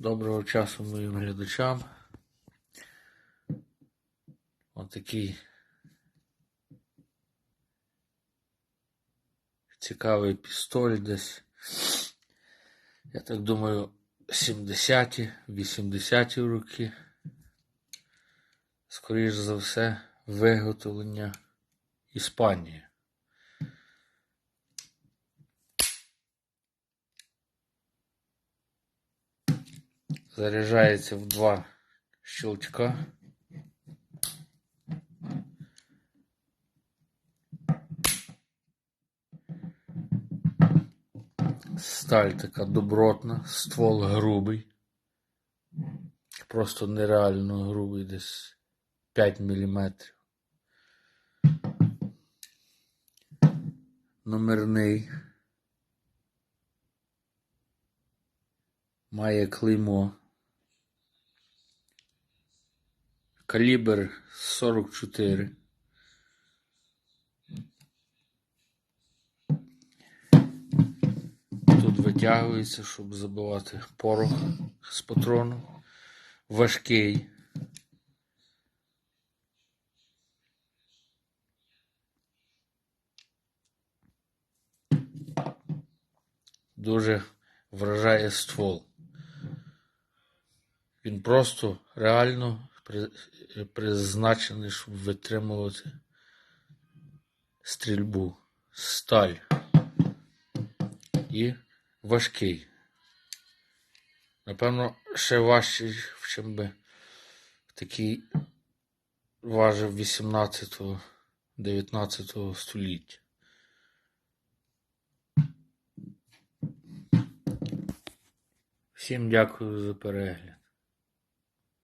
Доброго часу моїм глядачам. Отакий цікавий пістоль десь. Я так думаю, 70-ті, 80-ті роки. Скоріш за все, виготовлення Іспанії. Заряджається в два щелчка. Сталь така добротна, ствол грубий. Просто нереально грубий, десь 5 мм. Номерний. Має клеймо. Калібр 44. Тут витягується, щоб забивати порох з патрону. Важкий. Дуже вражає ствол. Він просто реально призначений, щоб витримувати стрільбу. Сталь. І важкий. Напевно, ще важчий, чим би такий важив 18-19 століття. Всім дякую за перегляд.